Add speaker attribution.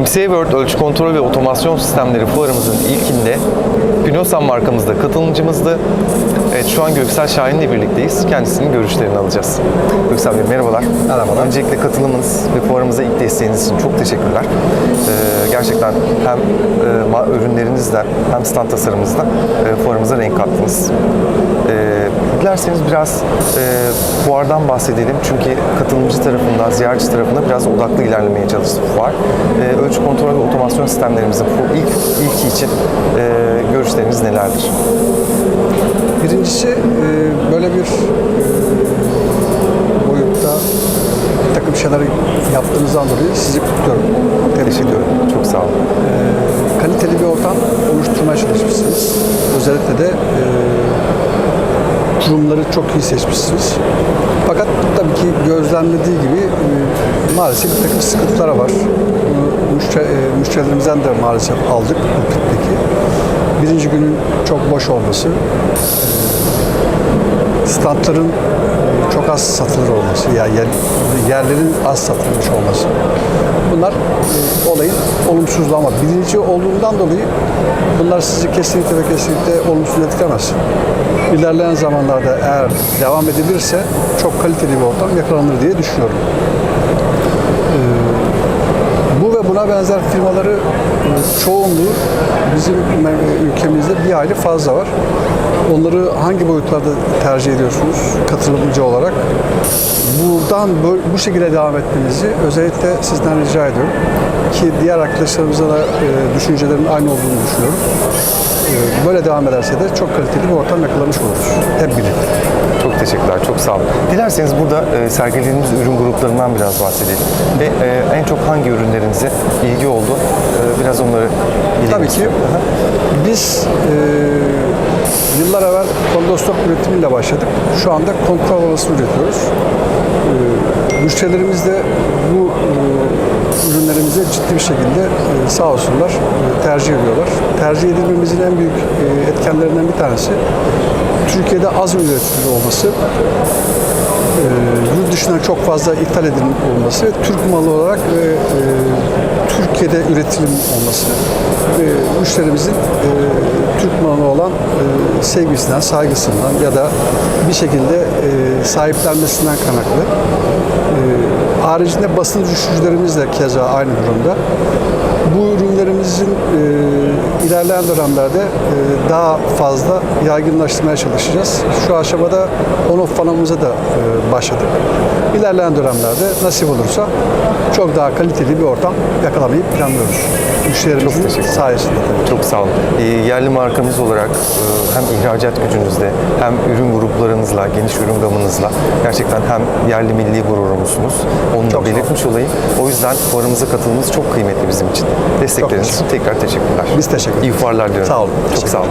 Speaker 1: MCA World Ölçü Kontrol ve Otomasyon Sistemleri fuarımızın ilkinde Pinosan markamızda katılımcımızdı. Evet şu an Göksel Şahin ile birlikteyiz. Kendisinin görüşlerini alacağız. Göksel Bey merhabalar.
Speaker 2: Merhabalar.
Speaker 1: Öncelikle katılımınız ve fuarımıza ilk desteğiniz için çok teşekkürler. Ee, gerçekten hem e, ürünlerinizle hem stand tasarımınızla e, fuarımıza renk kattınız. Ee, dilerseniz biraz e, fuardan bahsedelim. Çünkü katılımcı tarafından, ziyaretçi tarafından biraz odaklı ilerlemeye çalıştı fuar. Ee, ölçü kontrol ve otomasyon sistemlerimizin bu ilk ilki için e, görüşleriniz nelerdir?
Speaker 2: Birincisi e, böyle bir e, boyutta bir takım şeyler yaptığınızdan dolayı sizi kutluyorum. Tebrik ediyorum.
Speaker 1: Çok sağ olun.
Speaker 2: Kaliteli bir ortam oluşturmaya çalışmışsınız. Özellikle de e, kurumları çok iyi seçmişsiniz. Fakat tabii ki gözlemlediği gibi e, maalesef bir takım sıkıntılar var. E, müşterilerimizden de maalesef aldık bu pitteki. Birinci günün çok boş olması, standların e, çok az satılır olması, yani yer, yerlerin az satılmış olması. Bunlar e, olayın olumsuzluğu ama birinci olduğundan dolayı bunlar sizi kesinlikle ve kesinlikle olumsuz etkilemez. İlerleyen zamanlarda eğer devam edilirse çok kaliteli bir ortam yakalanır diye düşünüyorum. Bu ve buna benzer firmaları e, çoğunluğu bizim ülkemizde bir hayli fazla var. Onları hangi boyutlarda tercih ediyorsunuz katılımcı olarak? Buradan bu, şekilde devam etmenizi özellikle sizden rica ediyorum. Ki diğer arkadaşlarımıza da e, düşüncelerin aynı olduğunu düşünüyorum. E, böyle devam ederse de çok kaliteli bir ortam yakalamış oluruz. Hep birlikte.
Speaker 1: Çok teşekkürler, çok sağ olun. Dilerseniz burada e, sergilediğimiz ürün gruplarından biraz bahsedelim. Ve e, en çok hangi ürünlerinize ilgi oldu? E, biraz onları bilelim.
Speaker 2: Tabii ki. Biz e, kondostop üretimiyle başladık. Şu anda kontrol havası üretiyoruz. E, müşterilerimiz de bu e, ürünlerimizi ciddi bir şekilde e, sağ olsunlar e, tercih ediyorlar. Tercih edilmemizin en büyük e, etkenlerinden bir tanesi Türkiye'de az üretimi olması, e, yurt dışından çok fazla ithal edilim olması, Türk malı olarak ve Türkiye'de üretim olması ve müşterimizin Türk malına olan e, sevgisinden, saygısından ya da bir şekilde e, sahiplenmesinden kaynaklı. E, haricinde basın düşürücülerimiz de keza aynı durumda. Bu ürünlerimizin e, ilerleyen dönemlerde e, daha fazla yaygınlaştırmaya çalışacağız. Şu aşamada on-off fanımıza da e, başladık. İlerleyen dönemlerde nasip olursa çok daha kaliteli bir ortam yakalamayı planlıyoruz. Müşterimizin sayesinde tabii.
Speaker 1: Çok sağ olun. E, yerli markamız olarak e, hem ihracat gücünüzle hem ürün gruplarınızla, geniş ürün gamınızla gerçekten hem yerli milli gururumuzsunuz. Onu da
Speaker 2: Çok
Speaker 1: belirtmiş olayım. O yüzden fuarımıza katılmanız çok kıymetli bizim için. Destekleriniz için tekrar teşekkürler.
Speaker 2: Biz teşekkür ederiz.
Speaker 1: İyi fuarlar diliyorum.
Speaker 2: Sağ olun.
Speaker 1: Çok sağ olun.